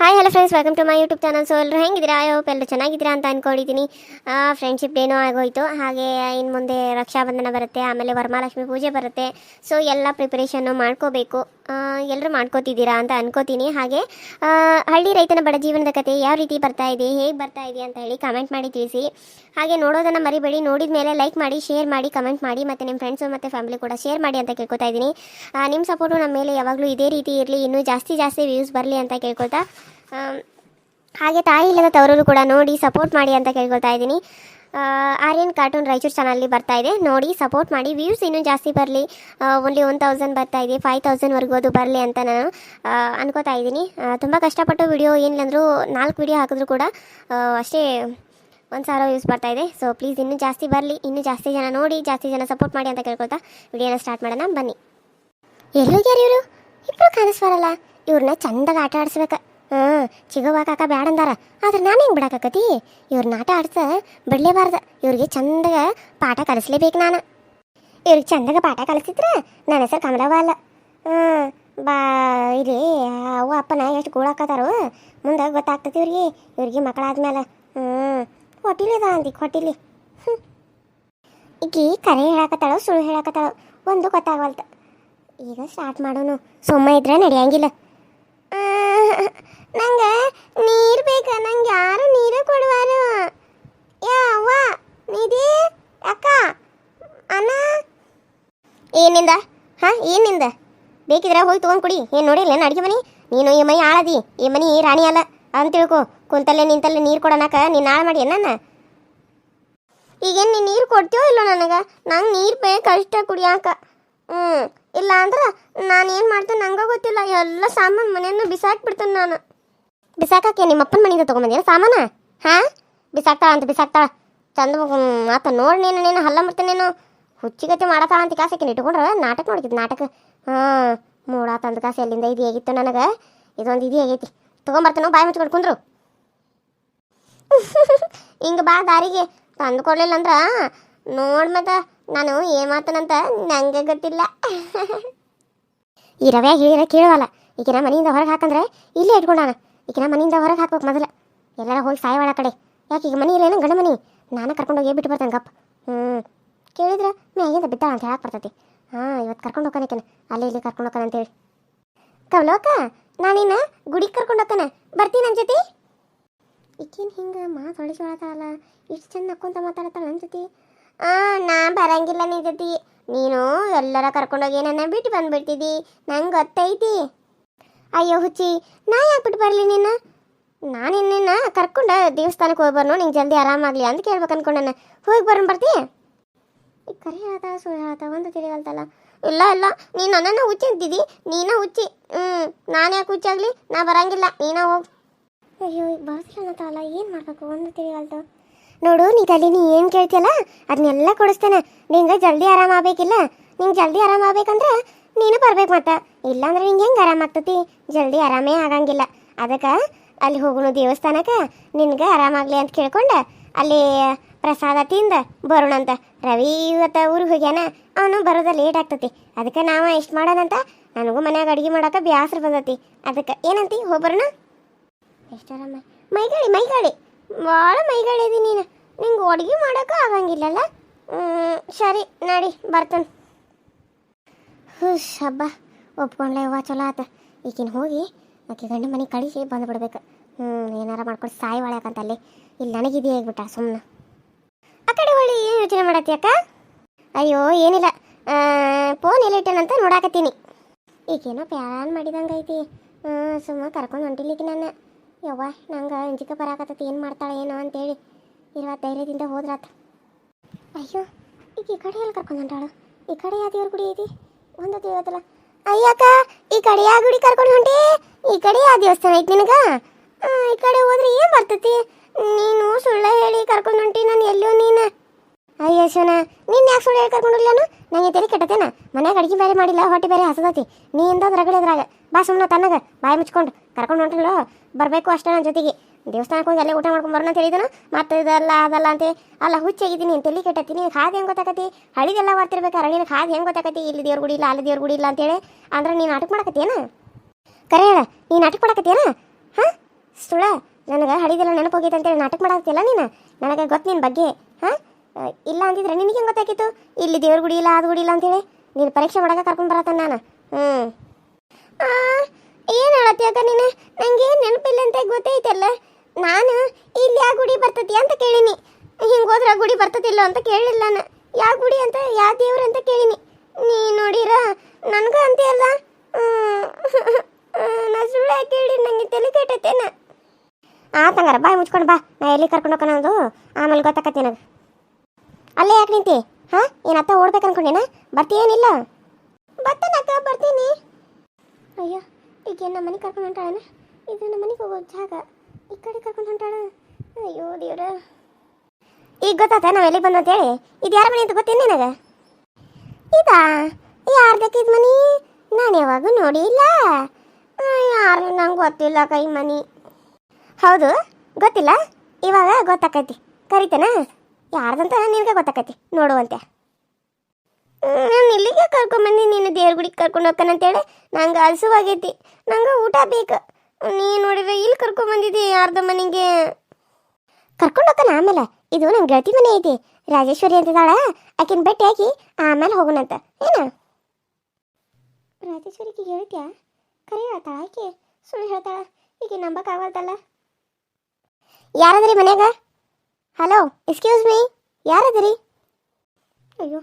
Hi hello friends welcome to my YouTube channel so ಎಲ್ಲರೂ ಹೆಂಗಿದ್ದೀರಾ? I hope ಎಲ್ಲರೂ ಚೆನ್ನಾಗಿದ್ದೀರಾ ಅಂತ ಅಂದ್ಕೊಂಡಿದ್ದೀನಿ ಫ್ರೆಂಡ್ಶಿಪ್ ಡೇನೂ ಆಗೋಯಿತು. ಹಾಗೆ ಇನ್ನು ಮುಂದೆ ರಕ್ಷಾಬಂಧನ ಬರುತ್ತೆ, ಆಮೇಲೆ ವರಮಹಾಲಕ್ಷ್ಮಿ ಪೂಜೆ ಬರುತ್ತೆ. ಸೊ ಎಲ್ಲ ಪ್ರಿಪರೇಷನ್ನು ಮಾಡ್ಕೋಬೇಕು. ಎಲ್ಲರೂ ಮಾಡ್ಕೋತಿದ್ದೀರಾ ಅಂತ ಅನ್ಕೋತೀನಿ. ಹಾಗೆ ಹಳ್ಳಿ ರೈತನ ಬಡ ಜೀವನದ ಕತೆ ಯಾವ ರೀತಿ ಬರ್ತಾ ಇದೆ, ಹೇಗೆ ಬರ್ತಾ ಇದೆ ಅಂತ ಹೇಳಿ ಕಮೆಂಟ್ ಮಾಡಿ ತಿಳಿಸಿ. ಹಾಗೆ ನೋಡೋದನ್ನು ಮರಿಬೇಡಿ. ನೋಡಿದ ಮೇಲೆ ಲೈಕ್ ಮಾಡಿ ಶೇರ್ ಮಾಡಿ ಕಮೆಂಟ್ ಮಾಡಿ, ಮತ್ತು ನಿಮ್ಮ ಫ್ರೆಂಡ್ಸು ಮತ್ತು ಫ್ಯಾಮಿಲಿ ಕೂಡ ಶೇರ್ ಮಾಡಿ ಅಂತ ಕೇಳ್ಕೊತಾ ಇದ್ದೀನಿ. ನಿಮ್ಮ ಸಪೋರ್ಟು ನಮ್ಮ ಮೇಲೆ ಯಾವಾಗಲೂ ಇದೇ ರೀತಿ ಇರಲಿ. ಇನ್ನೂ ಜಾಸ್ತಿ ಜಾಸ್ತಿ ವ್ಯೂಸ್ ಬರಲಿ ಅಂತ ಕೇಳ್ಕೊತಾ ಹಾಗೆ ತಾಯಿ ಇಲ್ಲದ ತವರೂರು ಕೂಡ ನೋಡಿ ಸಪೋರ್ಟ್ ಮಾಡಿ ಅಂತ ಕೇಳ್ಕೊಳ್ತಾ ಇದ್ದೀನಿ. ಆರ್ಯನ್ ಕಾರ್ಟೂನ್ ರಾಯಚೂರು ಚಾನಲ್ಲಿ ಬರ್ತಾ ಇದೆ. ನೋಡಿ ಸಪೋರ್ಟ್ ಮಾಡಿ. ವ್ಯೂಸ್ ಇನ್ನೂ ಜಾಸ್ತಿ ಬರಲಿ. ಓನ್ಲಿ ಒನ್ ತೌಸಂಡ್ ಬರ್ತಾ ಇದೆ. ಫೈವ್ ತೌಸಂಡ್ವರೆಗೂ ಅದು ಬರಲಿ ಅಂತ ನಾನು ಅನ್ಕೋತಾ ಇದ್ದೀನಿ. ತುಂಬ ಕಷ್ಟಪಟ್ಟು ವಿಡಿಯೋ ಏನಿಲ್ಲಂದ್ರು ನಾಲ್ಕು ವಿಡಿಯೋ ಹಾಕಿದ್ರು ಕೂಡ ಅಷ್ಟೇ ಒಂದು ಸಾವಿರ ವ್ಯೂಸ್ ಬರ್ತಾ ಇದೆ. ಸೊ ಪ್ಲೀಸ್ ಇನ್ನೂ ಜಾಸ್ತಿ ಬರಲಿ. ಇನ್ನೂ ಜಾಸ್ತಿ ಜನ ನೋಡಿ, ಜಾಸ್ತಿ ಜನ ಸಪೋರ್ಟ್ ಮಾಡಿ ಅಂತ ಕೇಳ್ಕೊಳ್ತಾ ವಿಡಿಯೋನ ಸ್ಟಾರ್ಟ್ ಮಾಡೋಣ. ಬನ್ನಿ. ಎಲ್ಲೋಗ್ಯಾರ ಇವರು? ಇಬ್ಬರು ಕಾಣಿಸ್ಬಾರಲ್ಲ? ಇವ್ರನ್ನ ಚಂದಾಗ ಆಟ ಆಡಿಸ್ಬೇಕ. ಹಾಂ ಚಿಗವ್ವ ಬ್ಯಾಡ ಅಂದಾರ ಆದ್ರೆ ನಾನು ಹೆಂಗೆ ಬಿಡಾಕತಿ ಇವ್ರ ನಾಟ ಆಡ್ಸ ಬಿಡ್ಲೇಬಾರ್ದ. ಇವ್ರಿಗೆ ಚಂದಾಗ ಪಾಠ ಕಲಿಸ್ಲೇಬೇಕು ನಾನು. ಇವ್ರಿಗೆ ಚಂದಾಗ ಪಾಠ ಕಲಿಸಿದ್ರೆ ನನ್ನ ಹೆಸರು ಕಮಲವ್ವ ಅಲ್ಲ ಹಾಂ, ಬಾ, ಇಲ್ಲಿ ಅವ್ವ ಅಪ್ಪನ ಎಷ್ಟು ಗೋಳಾಕತಾರೋ ಮುಂದೆ ಗೊತ್ತಾಗ್ತತಿ ಇವ್ರಿಗೆ. ಇವ್ರಿಗೆ ಮಕ್ಕಳಾದ್ಮೇಲೆ ಹ್ಞೂ ಹೊಟ್ಟಿಲಿದ ಅಂದಿ ಕೊಟ್ಟಿಲ್ಲ ಹ್ಞೂ ಕರೆ ಹೇಳಾಕತ್ತಾಳೋ, ಸುಳ್ಳು ಹೇಳಾಕತ್ತಾಳೋ, ಒಂದು ಗೊತ್ತಾಗವಲ್ತ ಈಗ ಸ್ಟಾರ್ಟ್ ಮಾಡೋನು. ಸುಮ್ಮ ಇದ್ರೆ ನಡೆಯಂಗಿಲ್ಲ. ನಂಗೆ ನೀರು ಬೇಕು. ನಂಗೆ ಯಾರು ನೀರು ಕೊಡುವಾರು? ಯಾವ ನಿಧಿ, ಅಕ್ಕ, ಅಣ್ಣ. ಏನಿಂದ? ಹಾ, ಏನಿಂದ? ಬೇಕಿದ್ರೆ ಹೋಗಿ ತೊಗೊಂಡು ಕುಡಿ. ಏನು ನೋಡಿಲ್ಲ ಏನು ಅಡುಗೆ ಮನೆ? ನೀನು ಈ ಮೈ ಆಳದಿ. ಈ ಮನೆ ರಾಣಿ ಅಲ್ಲ. ಅಂತ ತಿಳ್ಕೊ. ಕುಂತಲ್ಲೇ ನಿಂತಲ್ಲೇ ನೀರು ಕೊಡೋಣಕ ನೀನು ಹಾಳು ಮಾಡಿ ನನ್ನ ಈಗೇನು ನೀನು ನೀರು ಕೊಡ್ತೀವೋ ಇಲ್ಲೋ ನನಗೆ? ನಂಗೆ ನೀರು ಬೇಕು ಅಷ್ಟ ಕುಡಿಯಾಕ. ಹ್ಞೂ ಇಲ್ಲ ಅಂದ್ರೆ ನಾನು ಏನು ಮಾಡ್ತೇನೆ ನಂಗೆ ಗೊತ್ತಿಲ್ಲ, ಎಲ್ಲ ಸಾಮಾನು ಮನೆಯನ್ನು ಬಿಸಾಕ್ಬಿಡ್ತೇನೆ ನಾನು. ಬಿಸಾಕಕ್ಕೆ ನಿಮ್ಮ ಅಪ್ಪನ ಮನೆಯಿಂದ ತೊಗೊಂಬಂದೇನ ಸಾಮಾನ? ಹಾಂ? ಬಿಸಾಕ್ತಾಳ ಅಂತ ಬಿಸಾಕ್ತಾಳ. ಚಂದ ಆತ ನೋಡಿ ನೀನು ನೀನು ಹಲ್ಲ ಮಾಡ್ತೇನೇನು ಹುಚ್ಚಿಗತಿ ಮಾಡತ್ತಾಳ ಅಂತ ಕಾಸಕ್ಕೆ ಇಟ್ಕೊಂಡ್ರೆ ನಾಟಕ ನೋಡ್ತಿದ್ದು, ನಾಟಕ. ಹಾಂ, ಮೂಡ ತಂದ ಕಾಸು ಎಲ್ಲಿಂದ ಇದು ಹೇಗಿತ್ತು ನನಗೆ? ಇದೊಂದು ಇದು ಹೇಗೈತಿ. ತೊಗೊಂಬರ್ತೇನೋ ಬಾಯಿ ಮುಚ್ಚಿ ಕೊಡ್ಕೊಂಡ್ರು ಹಿಂಗೆ ಬಾ ದಾರಿಗೆ. ತಂದು ಕೊಡ್ಲಿಲ್ಲ ಅಂದ್ರ ನೋಡ್ ಮತ್ತ ನಾನು ಏನ್ ಮಾಡ್ತಾನಂತ ನಂಗೆ ಗೊತ್ತಿಲ್ಲ. ಈ ರವೆ ಹೇಳಿದ್ರೆ ಕೇಳುವಲ್ಲ ಈಗಿನ ಮನೆಯಿಂದ ಹೊರಗೆ ಹಾಕಂದ್ರೆ ಇಲ್ಲೇ ಇಟ್ಕೊಂಡಾನ. ಈಗಿನ ಮನೆಯಿಂದ ಹೊರಗೆ ಹಾಕ್ಬೇಕು ಮೊದಲು. ಎಲ್ಲಾರ ಹೋಗಿ ಸಾಯವಾಳ ಕಡೆ. ಯಾಕೆ, ಈಗ ಮನೆ ಏನೋ ಗಂಡ ಮನೆ. ನಾನು ಕರ್ಕೊಂಡೋಗಿ ಬಿಟ್ಟು ಬರ್ತೇನೆ, ಗಪ್. ಹ್ಞೂ ಕೇಳಿದ್ರೆ ಮ್ಯಾಗಿಂದ ಬಿದ್ದಾಳ ಅಂತ ಹೇಳಕ್ಕೆ ಬರ್ತೈತಿ. ಹಾಂ ಇವತ್ತು ಕರ್ಕೊಂಡು ಹೋಗ್ತಾನೆ ಅಲ್ಲಿ ಇಲ್ಲಿ ಕರ್ಕೊಂಡು ಹೋಗ್ಕನ ಅಂತೇಳಿ. ಕವಲೋಕ ನಾನಿನ್ನ ಗುಡಿಗೆ ಕರ್ಕೊಂಡು ಹೋಗ್ತಾನೆ. ಬರ್ತೀನಿ ನನ್ನ ಜೊತೆ. ಈಕೇನು ಹಿಂಗೆ ಮಾತು ಹೊಳಿಸೋಳತ್ತಾಳಲ್ಲ ಇಷ್ಟು ಚಂದ ನಕ್ಕೊಂತ ಮಾತಾಡತ್ತಾಳ ನನ್ನ ಜೊತೆ. ನಾ ಬರಂಗಿಲ್ಲ ನಿನ್ ನೀನು ಎಲ್ಲರ ಕರ್ಕೊಂಡೋಗಿ ನನ್ನ ಬಿಟ್ಟು ಬಂದ್ಬಿಡ್ತಿದ್ದಿ ನಂಗೆ ಗೊತ್ತೈತಿ. ಅಯ್ಯೋ ಹುಚ್ಚಿ, ನಾ ಯಾಕೆ ಬಿಟ್ಟು ಬರಲಿ ನೀನು ನಾನು ನಿನ್ನ ಕರ್ಕೊಂಡು ದೇವಸ್ಥಾನಕ್ಕೆ ಹೋಗಿ ನಿಂಗೆ ಜಲ್ದಿ ಆರಾಮಾಗಲಿ ಅಂತ ಕೇಳ್ಬೇಕು ಅನ್ಕೊಂಡನ ಹೋಗಿ ಬರೋಣ ಬರ್ತಿ? ಈ ಕರೆ ಹೇಳ್ತಾ ಸುಳ್ಳು ಹೇಳ್ತಾ ಒಂದು ತಿಳಿಯಲ್ತಲ್ಲ ಇಲ್ಲ ಇಲ್ಲ, ನೀನು ನನ್ನನ್ನು ಹುಚ್ಚಿ ಅಂತಿದ್ದಿ ನೀನ ಹುಚ್ಚಿ. ಹ್ಞೂ ನಾನು ಯಾಕೆ ಹುಚ್ಚಾಗಲಿ ನಾ ಬರಂಗಿಲ್ಲ. ನೀನ ಹೋಗಿ. ಅಯ್ಯೋ ಬರ್ತಿಲ್ಲ ಅನ್ನತ್ತಲ್ಲ ಏನು ಮಾಡಬೇಕು? ಒಂದು ತಿಳಿವಲ್ತು ನೋಡು ನೀ ತಲೆ ನೀ ಏನು ಕೇಳ್ತಿಯಲ್ಲ? ಅದನ್ನೆಲ್ಲ ಕೊಡಿಸ್ತೇನೆ. ನಿಂಗೆ ಜಲ್ದಿ ಆರಾಮ ಆಗ್ಬೇಕಿಲ್ಲ? ನಿಂಗೆ ಜಲ್ದಿ ಆರಾಮ ಆಗ್ಬೇಕಂದ್ರೆ ನೀನು ಬರ್ಬೇಕು ಮತ್ತೆ. ಇಲ್ಲಾಂದ್ರೆ ನಿಂಗೆ ಹೆಂಗೆ ಆರಾಮ ಆಗ್ತತಿ? ಜಲ್ದಿ ಆರಾಮೇ ಆಗಂಗಿಲ್ಲ. ಅದಕ್ಕೆ ಅಲ್ಲಿ ಹೋಗೋಣ ದೇವಸ್ಥಾನಕ್ಕೆ. ನಿನ್ಗೆ ಆರಾಮಾಗಲಿ ಅಂತ ಕೇಳ್ಕೊಂಡು ಅಲ್ಲಿ ಪ್ರಸಾದ ತಿಂದ ಬರೋಣಂತ ರವಿ ಇವತ್ತು ಊರಿಗೆ ಹೋಗ್ಯಾನ. ಅವನು ಬರೋದ ಲೇಟ್ ಆಗ್ತತಿ. ಅದಕ್ಕೆ ನಾವು ಎಷ್ಟು ಮಾಡೋಣಂತ ನನಗೂ ಮನ್ಯಾಗ ಅಡುಗೆ ಮಾಡೋಕೆ ಬ್ಯಾಸ್ರ ಬಂದತಿ. ಅದಕ್ಕೆ ಏನಂತಿ? ಹೋಗಿ ಬರೋಣ. ಆರಾಮ? ಮೈಗಾಳಿ ಮೈಗಾಳಿ. ಭಾಳ ಮೈಗಳಿದೆ ನೀನು. ನಿಂಗೆ ಅಡುಗೆ ಮಾಡೋಕ್ಕೂ ಆಗಂಗಿಲ್ಲಲ್ಲ? ಸರಿ, ನಡಿ, ಬರ್ತಾನೆ. ಹ್ಞೂ ಹಬ್ಬ. ಒಪ್ಕೊಂಡ್ಲೆ ಅವ್ವ, ಚಲೋ ಆತ. ಈಗಿನ ಹೋಗಿ ಆಕೆ ಗಂಡ ಮನೆಗೆ ಕಳಿಸಿ, ಬಂದು ಬಿಡ್ಬೇಕು. ಹ್ಞೂ ಏನಾರ ಮಾಡ್ಕೊಂಡು ಸಾಯಿ ಒಳಕಂತ ಅಲ್ಲಿ. ಇಲ್ಲಿ ನನಗಿದೆಯೇ ಆಗ್ಬಿಟ್ಟ ಸುಮ್ಮನೆ ಆ ಕಡೆ ಹೊಳಿ, ಏನು ಯೋಚನೆ ಮಾಡತ್ತಿ ಅಕ್ಕ? ಅಯ್ಯೋ, ಏನಿಲ್ಲ. ಫೋನ್ ಎಲ್ಲಿಟ್ಟನಂತ ನೋಡಾಕತ್ತೀನಿ. ಈಗೇನೋ ಪ್ಯಾನ್ ಮಾಡಿದಂಗೆ ಐತಿ. ಸುಮ್ಮನೆ ಕರ್ಕೊಂಡು ಹೊಂಟಿಲಿಕ್ಕೆ ನಾನು ಯವ್ವ, ನಂಗೆ ಅಂಜಿಕೆ ಬರಾಕತ್ತೈತಿ, ಏನು ಮಾಡ್ತಾಳೆ, ಏನೋ ಅಂತೇಳಿ ಇರುವ ಧೈರ್ಯದಿಂದ ಹೋದ್ರಾತ ಅಯ್ಯೋ ಈ ಕಡೆ ಎಲ್ಲಿ ಕರ್ಕೊಂಡು ಹೊಂಟಾಳು ಈ ಕಡೆ ಯಾವ ದೇವ್ರ ಗುಡಿ ಐತಿ? ಒಂದು ದೇವತಲ್ಲ ಅಯ್ಯಕ್ಕ, ಈ ಕಡೆ ಯಾವ ಗುಡಿ ಕರ್ಕೊಂಡು ಹೊಂಟಿ? ಈ ಕಡೆ ಯಾವ ದೇವಸ್ಥಾನ ಐತಿ ನಿನಗ? ಈ ಕಡೆ ಹೋದ್ರೆ ಏನು ಬರ್ತೈತಿ? ನೀನು ಸುಳ್ಳ ಹೇಳಿ ಕರ್ಕೊಂಡು ಹೊಂಟಿ, ನಾನು ಎಲ್ಲೋ ನೀನು? ಅಯ್ಯೋ ಶೋನ ನೀನು ಯಾಕೆ ಸುಳ್ಳು ಹೇಳಿ ಕರ್ಕೊಂಡು ನಾನು? ನಂಗೆ ತಲೆ ಕೆಟ್ಟತೇನ? ಮನ್ಯಾಗ ಅಡಿಗೆ ಬೇರೆ ಮಾಡಿಲ್ಲ, ಹೊಟ್ಟೆ ಬೇರೆ ಹಸದತಿ. ನೀ ಇಂದ ರಗಳೆದ್ರಾಗ ಬಾ ಸುಮ್ಮನೆ ತನ್ನಗ ಬಾಯಿ ಮುಚ್ಕೊಂಡು. ಕರ್ಕೊಂಡು ಹೊಂಟಿಲ್ಲ ಬರಬೇಕು ಅಷ್ಟೇ ನನ್ನ ಜೊತೆಗೆ. ದೇವಸ್ಥಾನಕ್ಕೆ ಹೋಗಿ ಅಲ್ಲೇ ಊಟ ಮಾಡ್ಕೊಂಡು ಬರೋಣ ಅಂತ ಹೇಳಿದನು ಮತ್ತೆ ಇದಲ್ಲ ಅದಲ್ಲ ಅಂತ. ಅಲ್ಲ, ಹುಚ್ಚಾಗಿದ್ದೀನಿ ಅಂತ ತಲೆ ಕೆಟ್ಟತ್ತೀನಿ ಹಾದು ಹೆಂಗೆ ಗೊತ್ತಾಕತಿ? ಹಳಿದೆಲ್ಲ ಬರ್ತಿರ್ಬೇಕು ಅರಳಿನ ಹಾದು ಹೆಂಗೆ ಗೊತ್ತಾಕತಿ? ಇಲ್ಲಿ ದೇವ್ರ ಗುಡಿ, ಇಲ್ಲ ಅಲ್ಲಿ ದೇವ್ರ ಗುಡಿ, ಇಲ್ಲ ಅಂತೇಳಿ. ಅಂದ್ರೆ ನೀನು ನಾಟಕ ಮಾಡಕತ್ತೇನ ಕರೆ ಹೇಳ, ನೀನು ನಾಟಕ ಮಾಡಕತ್ತೇನ ಹಾಂ? ಸುಳ ನನಗೆ ಹಳಿದೆಲ್ಲ ನೆನಪು ಹೋಗೈತೆ ಅಂತೇಳಿ ನಾಟಕ ಮಾಡಾಕ್ತಿಲ್ಲ ನೀನು? ನನಗೆ ಗೊತ್ತು ನಿನ್ನ ಬಗ್ಗೆ. ಹಾಂ? ಇಲ್ಲ ಅಂದಿದ್ರೆ ನಿನಗೆ ಹೆಂಗೆ ಗೊತ್ತಾಗಿತ್ತು ಇಲ್ಲಿ ದೇವ್ರ ಗುಡಿ, ಇಲ್ಲ ಅದು ಗುಡಿ, ಇಲ್ಲ ಅಂತೇಳಿ. ನೀನು ಪರೀಕ್ಷೆ ಮಾಡಕ್ಕೆ ಕರ್ಕೊಂಡು ಬರತ್ತಾನ ನಾನು? ಹ್ಞೂ ಏನು ಹೇಳತ್ತೀಗ ನೀನು? ನಂಗೆ ನೆನಪಿಲ್ಲ ಅಂತ ಗೊತ್ತೈತಲ್ಲ. ನಾನು ಇಲ್ಲಿ ಯಾವ ಗುಡಿ ಬರ್ತತಿ ಅಂತ ಕೇಳಿನಿ. ಹಿಂಗೆ ಹೋದ್ರೆ ಆ ಗುಡಿ ಬರ್ತತಿಲ್ಲ ಅಂತ ಕೇಳಿಲ್ಲ ನಾನು. ಯಾವ ಗುಡಿ ಅಂತ ಯಾವ ದೇವ್ರು ಅಂತ ಕೇಳಿನಿ. ನೀ ನೋಡಿರ? ನನಗೆ ಅಂತೀಯಲ್ಲ ನಾ ಸುಳ್ಳು ಕೇಳಿ ನಂಗೆ ತಲೆ ಕೆಟ್ಟೈತೇನ ತಂಗಾರ, ಬಾಯ್ ಮುಚ್ಕೊಂಡು ಬಾ. ನಾ ಎಲ್ಲಿ ಕರ್ಕೊಂಡು ಹೋಗೋಣದು ಆಮೇಲೆ ಗೊತ್ತಾಕತ್ತಿ ನನಗೆ. ಅಲ್ಲೇ ಯಾಕೆ ನಿಂತಿ? ಹಾಂ? ಏನು ಅತ್ತ ಓಡ್ಬೇಕು ಅನ್ಕೊಂಡೇನ? ಬರ್ತೀಯೇನಿಲ್ಲ? ಬರ್ತೇನಕ್ಕ, ಬರ್ತೀನಿ. ಅಯ್ಯೋ. ಈಗ ನಮ್ಮ ಮನೆಗೆ ಕರ್ಕೊಂಡು ಹೊಂಟಾಳನ ಇದು ನಮ್ಮ ಮನೆಗೆ ಹೋಗೋ ಜಾಗ ಈ ಕಡೆ ಕರ್ಕೊಂಡು ಹೊಂಟಾಳ? ಅಯ್ಯೋ ದೇವ್ರ. ಈಗ ಗೊತ್ತಾತ ನಾವು ಎಲ್ಲಿಗೆ ಬಂದು ಅಂತೇಳಿ? ಇದು ಯಾರ ಮನೆ ಅಂತ ಗೊತ್ತೇನು ನಿನಗೆ? ಇದಾ? ಯಾರ್ದಕ್ಕೆ ಇದು ಮನಿ ನಾನು ಯಾವಾಗೂ ನೋಡಿಲ್ಲ. ಯಾರು ನಂಗೆ ಗೊತ್ತಿಲ್ಲ ಕೈ ಮನಿ. ಹೌದು, ಗೊತ್ತಿಲ್ಲ? ಇವಾಗ ಗೊತ್ತಾಕೈತಿ. ಕರಿತೇನಾ? ಯಾರ್ದಂತ ನಿನಗೆ ಗೊತ್ತಾಕೈತಿ, ನೋಡುವಂತೆ. ನಾನು ಇಲ್ಲಿಗೆ ಕರ್ಕೊಂಬಂದು ನೀನು ದೇವ್ರ ಗುಡಿಗೆ ಕರ್ಕೊಂಡು ಹೋಗ್ತಾನಂತೇಳಿ ನಂಗೆ ಹಸುವಾಗೈತಿ. ನಂಗೆ ಊಟ ಬೇಕು. ನೀ ನೋಡಿದ್ರೆ ಇಲ್ಲಿ ಕರ್ಕೊಂಬಂದಿದ್ದಿ ಯಾರ್ದ ಮನೆಗೆ ಕರ್ಕೊಂಡು ಹೋಗ್ತಾನ ಆಮೇಲೆ. ಇದು ನನ್ನ ಗೆಳತಿ ಮನೆ ಐತಿ. ರಾಜೇಶ್ವರಿ ಅಂತಿದ್ದಾಳ. ಆಕಿನ ಭೇಟಿ ಹಾಕಿ ಆಮೇಲೆ ಹೋಗೋಣಂತ ಏನ? ರಾಜೇಶ್ವರಿಗೆ ಹೇಳ್ತ್ಯಾ? ಕರೆ ಹೇಳ್ತಾಳ ಆಕೆ? ಸುಳ್ಳು ಹೇಳ್ತಾಳ. ಈಗ ನಂಬಕ್ಕಾಗಲ್ತಲ್ಲ ಯಾರದ್ರಿ ಮನ್ಯಾಗ? ಹಲೋ ಎಕ್ಸ್ಕ್ಯೂಸ್ ಮೀ ಯಾರದ್ರಿ? ಅಯ್ಯೋ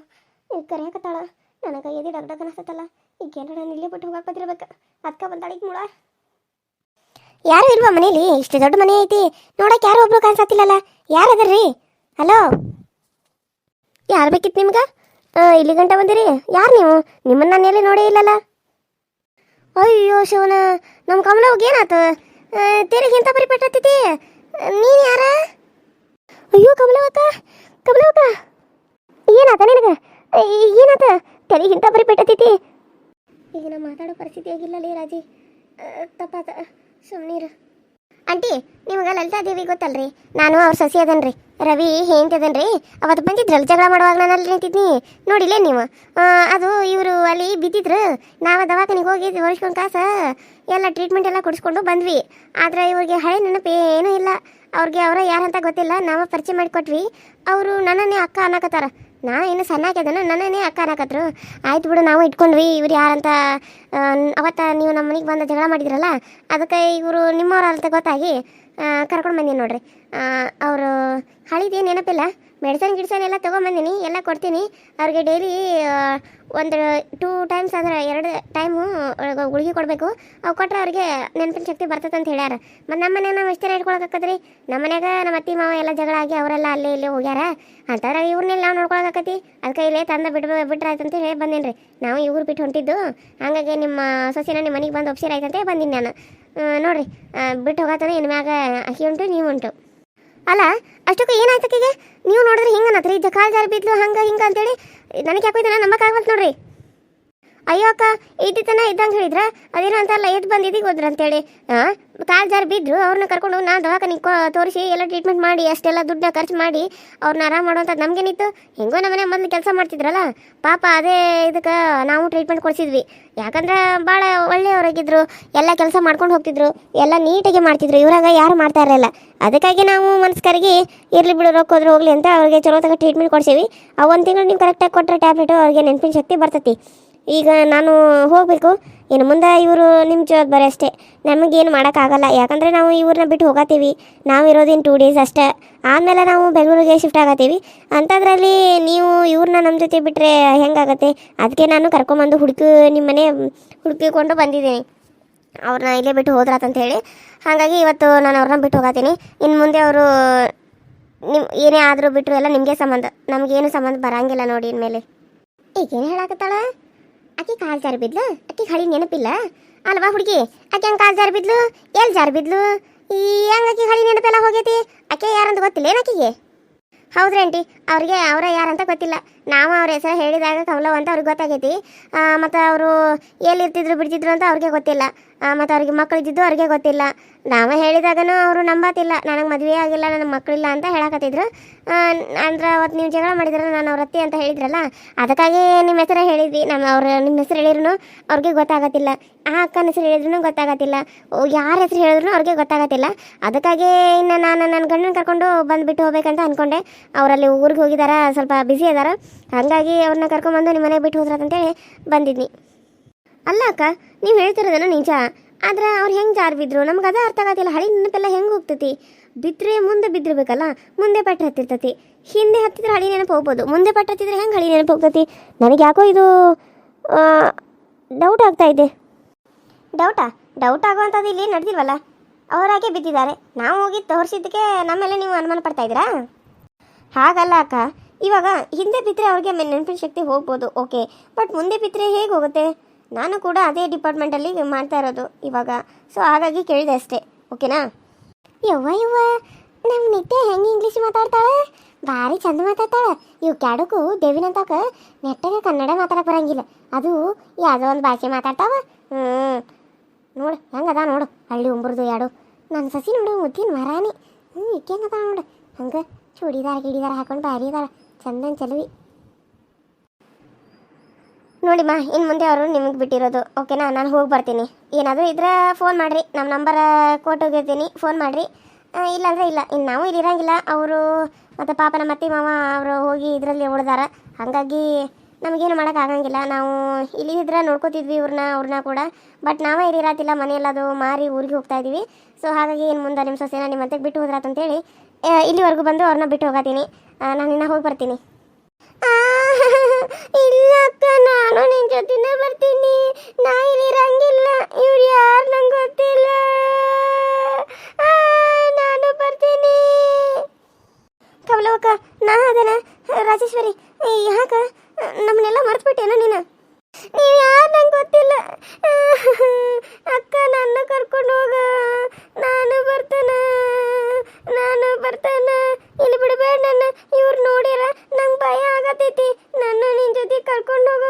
ಕರೆಯಕತ್ತಾಳ ನನಗೆ ಎದಿ ಡಗ್ ಡಗ್ ಅನಿಸ್ತಲ್ಲ ಈಗ ಏನಾರ ನಾನು ಬಿಟ್ಟು ಹೋಗಕ್ಕೆ ಬಂದಿರ್ಬೇಕು. ಅದಕ್ಕೆ ಬಂದಾಳಿಗೆ ಮುಳ. ಯಾರು ಇಲ್ವಾ ಮನೇಲಿ? ಇಷ್ಟು ದೊಡ್ಡ ಮನೆ ಐತಿ. ನೋಡಕ್ಕೆ ಯಾರು ಒಬ್ರು ಕಾಣಿಸತ್ತಿಲ್ಲಲ್ಲ. ಯಾರದ್ರಿ ಹಲೋ? ಯಾರು ಬೇಕಿತ್ತು ನಿಮ್ಗೆ? ಇಲ್ಲಿ ಗಂಟ ಬಂದಿರಿ. ಯಾರು ನೀವು? ನಿಮ್ಮನ್ನ ನಾನು ಎಲ್ಲಿ ನೋಡೇ ಇಲ್ಲಲ್ಲ. ಅಯ್ಯೋ ಶಿವನ ನಮ್ಮ ಕಮಲವ್ಗೆ ಏನಾತು? ತೆರಿಗೆ ಎಂತ ಪರಿಪೆಟ್ಟತಿ ನೀನು ಯಾರ? ಅಯ್ಯೋ ಕಮಲವಕ್ಕ ಕಮಲವಕ್ಕ ಏನಾಯ್ತ ನಿನಗೆ? ಏನಾತ? ತಲೆ ಇಂಥ ಬಿಟ್ಟತಿ ಈಗ ನಾ ಮಾತಾಡೋ ಪರಿಸ್ಥಿತಿ ಆಗಿಲ್ಲ ಲೇ ರಾಜಿ. ತಪ್ಪಾತ. ಸುಮ್ಮನೀರು ಆಂಟಿ, ನಿಮ್ಗೆ ಲಲಿತಾ ದೇವಿ ಗೊತ್ತಲ್ರಿ? ನಾನು ಅವ್ರ ಸಸಿ ಅದನ್ರಿ. ರವಿ ಹೇಂತಿ ಅದನ್ರಿ. ಅವತ್ತು ಬಂದಿದ್ರಲ್ಲ ಜಗಳ ಮಾಡುವಾಗ ನಾನು ಅಲ್ಲಿ ನಿಂತಿದ್ನಿ. ನೋಡಿಲ್ಲೇ ನೀವು? ಅದು ಇವರು ಅಲ್ಲಿ ಬಿದ್ದಿದ್ರು. ನಾವು ದವಾಖಾನಿಗೆ ಹೋಗಿ ಹೊರಿಸ್ಕೊಂಡು ಕಾಸ ಎಲ್ಲ ಟ್ರೀಟ್ಮೆಂಟ್ ಎಲ್ಲ ಕೊಡಿಸ್ಕೊಂಡು ಬಂದ್ವಿ. ಆದ್ರೆ ಇವ್ರಿಗೆ ಹಳೆ ನೆನಪು ಏನೂ ಇಲ್ಲ. ಅವ್ರಿಗೆ ಅವರ ಯಾರಂತ ಗೊತ್ತಿಲ್ಲ. ನಾವು ಪರಿಚಯ ಮಾಡಿಕೊಟ್ವಿ. ಅವರು ನನ್ನನ್ನೇ ಅಕ್ಕ ಅನ್ನಕತ್ತಾರ. ನಾ ಏನು ಸಣ್ಣ ಹಾಕ್ಯದನ ನನ್ನನ್ನೇ ಅಕ್ಕ ಅನ್ನಕತ್ರು ಆಯ್ತು ಬಿಡು, ನಾವು ಇಟ್ಕೊಂಡ್ವಿ, ಇವ್ರು ಯಾರಂತ ಅವತ್ತ ನೀವು ನಮ್ಮ ಮನೆಗೆ ಬಂದ ಜಗಳ ಮಾಡಿದ್ರಲ್ಲ, ಅದಕ್ಕೆ ಇವರು ನಿಮ್ಮವ್ರ ಅಂತ ಗೊತ್ತಾಗಿ ಕರ್ಕೊಂಡು ಬಂದೀನಿ ನೋಡ್ರಿ. ಅವರು ಹಳಿದೇನು ನೆನಪಿಲ್ಲ? ಮೆಡಿಸನ್ ಗಿಡಿಸನ್ ಎಲ್ಲ ತೊಗೊಂಬಂದಿನಿ, ಎಲ್ಲ ಕೊಡ್ತೀನಿ. ಅವ್ರಿಗೆ ಡೈಲಿ ಒಂದು ಟೂ ಟೈಮ್ಸ್ ಅಂದ್ರೆ ಎರಡು ಟೈಮು ಗುಳಿಗೆ ಕೊಡಬೇಕು. ಅವು ಕೊಟ್ಟರೆ ಅವ್ರಿಗೆ ನೆನಪಿನ ಶಕ್ತಿ ಬರ್ತದೆ ಅಂತ ಹೇಳ್ಯಾರ. ಮತ್ತು ನಮ್ಮ ಮನ್ಯಾಗ ನಾವು ಎಷ್ಟೇ ಇಟ್ಕೊಳಕತ್ತದ್ರಿ ನಮ್ಮ ಮನ್ಯಾಗ ನಮ್ಮ ಅತ್ತಿ, ಮಾವ ಎಲ್ಲ ಜಗಳ ಆಗಿ ಅವರೆಲ್ಲ ಅಲ್ಲೇ ಇಲ್ಲಿ ಹೋಗ್ಯಾರ. ಅಂತಂದ್ರೆ ಇವ್ರನ್ನೆಲ್ಲ ನಾವು ನೋಡ್ಕೊಳಕತ್ತಿ ಅದಕ್ಕೆ ಇಲ್ಲೇ ತಂದ ಬಿಟ್ಟು ಬಿಟ್ರೆ ಅಂತ ಹೇಳಿ ಬಂದೇನಿ ರೀ ನಾವು ಇವ್ರು ಬಿಟ್ಟು ಹೊಂಟಿದ್ದು. ಹಾಗಾಗಿ ನಿಮ್ಮ ಸೊಸಿನ ನಿಮ್ಮ ಮನೆಗೆ ಬಂದು ಒಪ್ಸಿರ ಆಯ್ತಂತೆ ಬಂದೀನಿ ನಾನು. ನೋಡಿರಿ. ನೋಡ್ರಿ ಬಿಟ್ಟು ಹೋಗತ್ತಾನೆ ಇನ್ಮ್ಯಾಗ ಅಕ್ಕಿ ಉಂಟು, ನೀವು ಉಂಟು. ಅಲ್ಲ, ಅಷ್ಟಕ್ಕೂ ಏನಾಯ್ತಕ್ಕೀಗೆ? ನೀವು ನೋಡಿದ್ರೆ ಹಿಂಗೆ ಜಕಾಲ್ ಕಾಲು ಜಾರಿ ಬಿದ್ಲು, ಹಂಗೆ ಹಿಂಗೆ ಅಂತೇಳಿ. ನನಗೆ ಯಾಕೋ ಇದನ್ನ ನಂಬಕ್ಕಾಗಲ್ತು ನೋಡ್ರಿ. ಅಯ್ಯೋ ಅಕ್ಕ ತನ ಇದ್ದಂಗೆ ಹೇಳಿದ್ರ? ಅದೇನೋ ಅಂತಲ್ಲ ಎದ್ದು ಬಂದಿದ್ದೀಗ ಹೋದ್ರ ಅಂತೇಳಿ. ಕಾಲು ಜಾರು ಬಿದ್ರು ಅವ್ರನ್ನ ಕರ್ಕೊಂಡು ನಾನು ದವಾಖಾನಿಗೆ ತೋರಿಸಿ ಎಲ್ಲ ಟ್ರೀಟ್ಮೆಂಟ್ ಮಾಡಿ, ಅಷ್ಟೆಲ್ಲ ದುಡ್ಡನ್ನ ಖರ್ಚು ಮಾಡಿ ಅವ್ರನ್ನ ಆರಾಮ ಮಾಡುವಂಥದ್ದು ನಮಗೇನಿತ್ತು. ಹೆಂಗೋ ನಮ್ಮನೆ ಮೊದಲು ಕೆಲಸ ಮಾಡ್ತಿದ್ರಲ್ಲ, ಪಾಪ ಅದೇ ಇದಕ್ಕೆ ನಾವು ಟ್ರೀಟ್ಮೆಂಟ್ ಕೊಡಿಸಿದ್ವಿ. ಯಾಕಂದ್ರೆ ಭಾಳ ಒಳ್ಳೆಯವರಾಗಿದ್ದರು ಎಲ್ಲ ಕೆಲಸ ಮಾಡ್ಕೊಂಡು ಹೋಗ್ತಿದ್ರು, ಎಲ್ಲ ನೀಟಾಗಿ ಮಾಡ್ತಿದ್ರು, ಇವ್ರಾಗ ಯಾರು ಮಾಡ್ತಾ ಇರಲಿಲ್ಲ. ಅದಕ್ಕಾಗಿ ನಾವು ಮನಸ್ಕರಿಗೆ ಇರ್ಲಿ ಬಿಡು ರೊಕ್ಕ ಹೋದ್ರೆ ಹೋಗ್ಲಿ ಅಂತ ಅವ್ರಿಗೆ ಚಲೋ ತಗ ಟ್ರೀಟ್ಮೆಂಟ್ ಕೊಡ್ಸೀವಿ. ಆ ಒಂದು ತಿಂಗಳು ನೀವು ಕರೆಕ್ಟಾಗಿ ಕೊಟ್ಟರೆ ಟ್ಯಾಬ್ಲೆಟು ಅವ್ರಿಗೆ ನೆನಪಿನ ಶಕ್ತಿ ಬರ್ತೈತಿ. ಈಗ ನಾನು ಹೋಗಬೇಕು. ಇನ್ನು ಮುಂದೆ ಇವರು ನಿಮ್ಮ ಜವಾಬ್ದಾರಿ ಅಷ್ಟೇ. ನಮಗೇನು ಮಾಡೋಕ್ಕಾಗಲ್ಲ. ಯಾಕಂದರೆ ನಾವು ಇವ್ರನ್ನ ಬಿಟ್ಟು ಹೋಗತ್ತೀವಿ. ನಾವು ಇರೋದಿನ ಟೂ ಡೇಸ್ ಅಷ್ಟೇ. ಆಮೇಲೆ ನಾವು ಬೆಂಗಳೂರಿಗೆ ಶಿಫ್ಟ್ ಆಗತ್ತೀವಿ. ಅಂಥದ್ರಲ್ಲಿ ನೀವು ಇವ್ರನ್ನ ನಮ್ಮ ಜೊತೆ ಬಿಟ್ಟರೆ ಹೆಂಗಾಗತ್ತೆ? ಅದಕ್ಕೆ ನಾನು ಕರ್ಕೊಂಬಂದು ಹುಡುಕಿ ನಿಮ್ಮ ಮನೆ ಹುಡುಕಿಕೊಂಡು ಬಂದಿದ್ದೀನಿ. ಅವ್ರನ್ನ ಇಲ್ಲೇ ಬಿಟ್ಟು ಹೋದ್ರಾತಂತ ಹೇಳಿ ಹಾಗಾಗಿ ಇವತ್ತು ನಾನು ಅವ್ರನ್ನ ಬಿಟ್ಟು ಹೋಗತ್ತೀನಿ. ಇನ್ನು ಮುಂದೆ ಅವರು ನಿಮ್ಮ ಏನೇ ಆದರೂ ಬಿಟ್ಟರು ಎಲ್ಲ ನಿಮಗೆ ಸಂಬಂಧ. ನಮಗೇನು ಸಂಬಂಧ ಬರಂಗಿಲ್ಲ ನೋಡಿ ಇನ್ಮೇಲೆ. ಈಗೇನು ಹೇಳಾಕತ್ತಾಳ? ಆಕಿ ಕಾಲು ಜಾರಿ ಬಿದ್ಲು? ಆಕಿ ಹಳಿ ನೆನಪಿಲ್ಲ? ಅಲ್ವಾ ಹುಡುಗಿ? ಆಕೆ ಹಂಗೆ ಕಾಲು ಜಾರಿ ಬಿದ್ಲು? ಎಲ್ಲಿ ಜಾರಿ ಬಿದ್ಲು? ಈ ಹೆಂಗ್ ಆಕಿ ಹಳಿ ನೆನಪೆಲ್ಲ ಹೋಗೈತಿ? ಆಕೆ ಯಾರಂತ ಗೊತ್ತಿಲ್ಲ ಏನು ಆಕಿಗೆ ಹೌದ್ರಿ ಆಂಟಿ, ಅವ್ರಿಗೆ, ಅವರ ಯಾರಂತ ಗೊತ್ತಿಲ್ಲ. ನಾವು ಅವ್ರ ಹೆಸರು ಹೇಳಿದಾಗ ಕಮಲವ್ ಅಂತ ಅವ್ರಿಗೆ ಗೊತ್ತಾಗೈತಿ. ಮತ್ತು ಅವರು ಎಲ್ಲಿರ್ತಿದ್ರು ಬಿಡ್ತಿದ್ರು ಅಂತ ಅವ್ರಿಗೆ ಗೊತ್ತಿಲ್ಲ. ಮತ್ತು ಅವ್ರಿಗೆ ಇದ್ದಿದ್ದು ಅವ್ರಿಗೆ ಗೊತ್ತಿಲ್ಲ. ನಾವು ಹೇಳಿದಾಗನೂ ಅವರು ನಂಬತ್ತಿಲ್ಲ ನನಗೆ ಮದುವೆ ಆಗಿಲ್ಲ, ನನಗೆ ಮಕ್ಕಳಿಲ್ಲ ಅಂತ ಹೇಳಕತ್ತಿದ್ರು. ಅಂದ್ರೆ ಅವತ್ತು ನೀವು ಜಗಳ ಮಾಡಿದ್ರೆ ನಾನು ಅವ್ರ ಅತ್ತಿ ಅಂತ ಹೇಳಿದ್ರಲ್ಲ, ಅದಕ್ಕಾಗಿ ನಿಮ್ಮ ಹೆಸರು ಹೇಳಿದ್ವಿ. ನಮ್ಮ ಅವ್ರ ನಿಮ್ಮ ಹೆಸರು ಹೇಳಿದ್ರು ಅವ್ರಿಗೆ ಗೊತ್ತಾಗತ್ತಿಲ್ಲ. ಆ ಅಕ್ಕನ ಹೆಸರು ಹೇಳಿದ್ರು ಗೊತ್ತಾಗತ್ತಿಲ್ಲ. ಯಾರ ಹೆಸರು ಹೇಳಿದ್ರು ಅವ್ರಿಗೆ ಗೊತ್ತಾಗತ್ತಿಲ್ಲ. ಅದಕ್ಕಾಗಿ ಇನ್ನು ನಾನು ನನ್ನ ಗಂಡನ ಕರ್ಕೊಂಡು ಬಂದುಬಿಟ್ಟು ಹೋಗ್ಬೇಕಂತ ಅಂದ್ಕೊಂಡೆ ಅವರಲ್ಲಿ ಊರಿಗೆ ಹೋಗಿದ್ದಾರೆ ಸ್ವಲ್ಪ ಬ್ಯುಸಿ ಅದಾರ. ಹಾಗಾಗಿ ಅವ್ರನ್ನ ಕರ್ಕೊಂಬಂದು ನಿಮ್ಮ ಮನೆಗೆ ಬಿಟ್ಟು ಹೋದ್ರಂತೇಳಿ ಬಂದಿದ್ನಿ. ಅಲ್ಲ ಅಕ್ಕ, ನೀವು ಹೇಳ್ತಿರೋದೇನೋ ನಿಜ, ಆದ್ರೆ ಅವ್ರು ಹೆಂಗೆ ಜಾರು ಬಿದ್ರು? ನಮ್ಗೆ ಅದೇ ಅರ್ಥ ಆಗತ್ತಿಲ್ಲ. ಹಳಿ ನೆನಪೆಲ್ಲ ಹೆಂಗೆ ಹೋಗ್ತೈತಿ? ಬಿದ್ದರೆ ಮುಂದೆ ಬಿದ್ದಿರ್ಬೇಕಲ್ಲ, ಮುಂದೆ ಪಟ್ಟ ಹತ್ತಿರ್ತೈತಿ. ಹಿಂದೆ ಹತ್ತಿದ್ರೆ ಹಳಿ ನೆನಪು ಹೋಗ್ಬೋದು. ಮುಂದೆ ಪಟ್ಟ ಹತ್ತಿದ್ರೆ ಹೆಂಗೆ ಹಳಿ ನೆನಪು ಹೋಗ್ತೈತಿ? ನನಗೆ ಯಾಕೋ ಇದು ಡೌಟ್ ಆಗ್ತಾ ಇದೆ. ಡೌಟಾ ಡೌಟ್ ಆಗುವಂಥದ್ದು ಇಲ್ಲಿ ನಡೆದಿಲ್ವಲ್ಲ? ಅವರಾಗೆ ಬಿದ್ದಿದ್ದಾರೆ. ನಾವು ಹೋಗಿ ತೋರಿಸಿದ್ದಕ್ಕೆ ನಮ್ಮೆಲ್ಲ ನೀವು ಅನುಮಾನ ಪಡ್ತಾ ಇದ್ದೀರಾ? ಹಾಗಲ್ಲ ಅಕ್ಕ. ಇವಾಗ ಹಿಂದೆ ಬಿದ್ದರೆ ಅವ್ರಿಗೆ ನೆನಪಿನ ಶಕ್ತಿ ಹೋಗ್ಬೋದು ಓಕೆ ಬಟ್ ಮುಂದೆ ಬಿದ್ದರೆ ಹೇಗೆ ಹೋಗುತ್ತೆ? ನಾನು ಕೂಡ ಅದೇ ಡಿಪಾರ್ಟ್ಮೆಂಟಲ್ಲಿ ಮಾಡ್ತಾ ಇರೋದು ಇವಾಗ. ಸೊ ಹಾಗಾಗಿ ಕೇಳಿದೆ ಅಷ್ಟೇ ಓಕೆನಾ ಯವ್ವ ಯವ್ವ ನಮ್ಮ ನಿತ್ಯ ಹೆಂಗೆ ಇಂಗ್ಲೀಷ್ ಮಾತಾಡ್ತಾಳೆ? ಭಾರಿ ಚಂದ ಮಾತಾಡ್ತಾಳೆ. ಇವು ಕ್ಯಾಡಕ್ಕೂ ದೇವಿನಂತಾಕ ನೆಟ್ಟಗೆ ಕನ್ನಡ ಮಾತಾಡಕ್ಕೆ ಬರಂಗಿಲ್ಲ. ಅದು ಯಾವುದೋ ಒಂದು ಭಾಷೆ ಮಾತಾಡ್ತಾವ? ಹ್ಞೂ ನೋಡು ಹೆಂಗದ ನೋಡು, ಹಳ್ಳಿ ಉಂಬ್ರದು ಯಾಡು. ನನ್ನ ಸಸಿ ನೋಡು ಮುದ್ದಿನ ಮರಾನಿ. ಹ್ಞೂ ಇಕ್ಕೆ ಹೆಂಗದ ನೋಡು. ಹಂಗೆ ಚೂಡಿದಾರ ಗಿಡಿದಾರ ಹಾಕೊಂಡು ಭಾರಿ ಅದಾಳ. ಚಂದನ್ ಚಲವಿ. ನೋಡಿಮ್ಮ ಇನ್ನು ಮುಂದೆ ಅವರು ನಿಮಗೆ ಬಿಟ್ಟಿರೋದು. ಓಕೆನಾ? ನಾನು ಹೋಗಿ ಬರ್ತೀನಿ. ಏನಾದರೂ ಇದ್ರೆ ಫೋನ್ ಮಾಡಿರಿ. ನಮ್ಮ ನಂಬರ್ ಕೊಟ್ಟು ಹೋಗಿರ್ತೀನಿ ಫೋನ್ ಮಾಡಿರಿ. ಇಲ್ಲಾಂದ್ರೆ ಇಲ್ಲ. ಇನ್ನು ನಾವು ಇಲ್ಲಿ ಇರಂಗಿಲ್ಲ. ಅವರು ಮತ್ತು ಪಾಪ ನಮ್ಮ ಅತ್ತೆ ಮಾವ ಅವರು ಹೋಗಿ ಇದರಲ್ಲಿ ಉಳ್ದಾರ. ಹಾಗಾಗಿ ನಮಗೇನು ಮಾಡೋಕ್ಕಾಗಂಗಿಲ್ಲ ನಾವು ಇಲ್ಲಿ ಇದ್ರೆ ನೋಡ್ಕೋತಿದ್ವಿ ಇವ್ರನ್ನ ಅವ್ರನ್ನ ಕೂಡ. ಬಟ್ ನಾವೇ ಇಲ್ಲಿ ಇರತ್ತಿಲ್ಲ ಮನೆಯಲ್ಲದು ಮಾರಿ ಊರಿಗೆ ಹೋಗ್ತಾ ಇದ್ದೀವಿ ಸೊ ಹಾಗಾಗಿ ಇನ್ನು ಮುಂದೆ ನಿಮ್ಮ ಸೊಸೆನ ನಿಮ್ಮ ಮತ್ತೆ ಬಿಟ್ಟು ಹೋದ್ರಾತಂತೇಳಿ ಇಲ್ಲಿವರೆಗೂ ಬಂದು ಅವ್ರನ್ನ ಬಿಟ್ಟು ಹೋಗತ್ತೀನಿ ನಾನು ಇನ್ನ ಹೋಗಿ ಬರ್ತೀನಿ. ಇಲ್ಲ ಅಕ್ಕ ನಾನು ನಿನ್ ಜೊತೆನೇ ಬರ್ತೀನಿ. ನಾ ಇಲ್ಲಿ ಇರಂಗಿಲ್ಲ ಇವ್ರು ಯಾರು ನಂಗೆ ಗೊತ್ತಿಲ್ಲ. ನಾನು ಬರ್ತೀನಿ. ಕಮಲವಕ್ಕ ನಾ ಅದನ ರಾಜೇಶ್ವರಿ ಯಾಕ ನಮ್ಮನ್ನೆಲ್ಲ ಮರ್ತ್ಬಿಟ್ಟೇನೋ ನೀನು ನೀವು ಯಾರು ನಂಗೆ ಗೊತ್ತಿಲ್ಲ ಅಕ್ಕ ನನ್ನ ಕರ್ಕೊಂಡು ಹೋಗ ನಾನು ಬರ್ತೇನೆ ನಾನು ಬರ್ತೇನೆ ಇಲ್ಲಿ ಬಿಡಬೇಡ ನನ್ನ ಇವ್ರು ನೋಡ್ಯಾರ ನಂಗೆ ಭಯ ಆಗತೈತಿ ನನ್ನ ಜೊತೆ ಕರ್ಕೊಂಡು ಹೋಗ.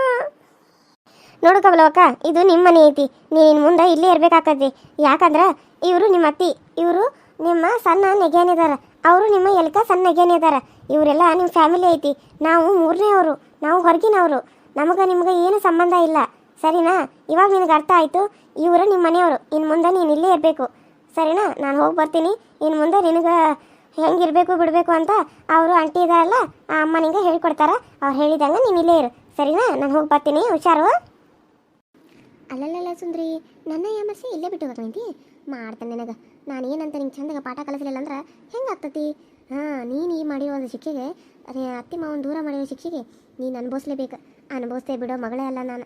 ನೋಡು ಇದು ನಿಮ್ಮ ಮನೆ ಐತಿ. ನೀನು ಮುಂದೆ ಇಲ್ಲೇ ಇರ್ಬೇಕಾಕತಿ ಯಾಕಂದ್ರೆ ಇವರು ನಿಮ್ಮ ಅತ್ತಿ, ಇವರು ನಿಮ್ಮ ಸಣ್ಣ ನೆಗೆಯನಿದಾರ. ಅವರು ನಿಮ್ಮ ಎಲ್ಕ ಸಣ್ಣ ನೆಗೆಯನಿದಾರ. ಇವರೆಲ್ಲ ನಿಮ್ಮ ಫ್ಯಾಮಿಲಿ ಐತಿ. ನಾವು ಮೂರನೇ ಅವರು, ನಾವು ಹೊರಗಿನವರು ನಮಗೆ ನಿಮ್ಗೆ ಏನು ಸಂಬಂಧ ಇಲ್ಲ. ಸರಿನಾ? ಇವಾಗ ನಿನಗೆ ಅರ್ಥ ಆಯಿತು. ಇವರು ನಿಮ್ಮ ಮನೆಯವರು. ಇನ್ನು ಮುಂದೆ ನೀನು ಇಲ್ಲೇ ಇರಬೇಕು. ಸರಿನಾ? ನಾನು ಹೋಗಿ ಬರ್ತೀನಿ. ಇನ್ನು ಮುಂದೆ ನಿನಗೆ ಹೆಂಗಿರಬೇಕು ಬಿಡಬೇಕು ಅಂತ ಅವರು ಆಂಟಿ ಇದಾರಲ್ಲ, ಆ ಅಮ್ಮ ನಿಂಗೆ ಹೇಳ್ಕೊಡ್ತಾರ. ಅವ್ರು ಹೇಳಿದಂಗೆ ನೀನು ಇಲ್ಲೇ ಇರು. ಸರಿನಾ? ನಾನು ಹೋಗಿ ಬರ್ತೀನಿ. ಹುಷಾರು? ಅಲ್ಲಲ್ಲ ಸುಂದ್ರಿ, ನನ್ನ ಯಾಮರ್ಸಿ ಇಲ್ಲೇ ಬಿಟ್ಟು ಬರ್ತೀನಿ ಮಾಡ್ತಾನೆ ನನಗೆ. ನಾನು ಏನಂತ ನಿಂಗೆ ಚಂದಾಗ ಪಾಠ ಕಲಿಸಲಿಲ್ಲ ಅಂದ್ರೆ ಹೆಂಗಾಗ್ತತಿ ಹಾಂ, ನೀನು ಈ ಮಾಡಿರೋ ಒಂದು ಶಿಕ್ಷೆಗೆ ಅತ್ತಿ ಮಾವನ ದೂರ ಮಾಡಿರೋ ಶಿಕ್ಷೆಗೆ ನೀನು ಅನುಭವಿಸ್ಲೇಬೇಕು. ಅನುಭವಿಸ್ತೇ ಬಿಡೋ ಮಗಳೇ ಅಲ್ಲ ನಾನು.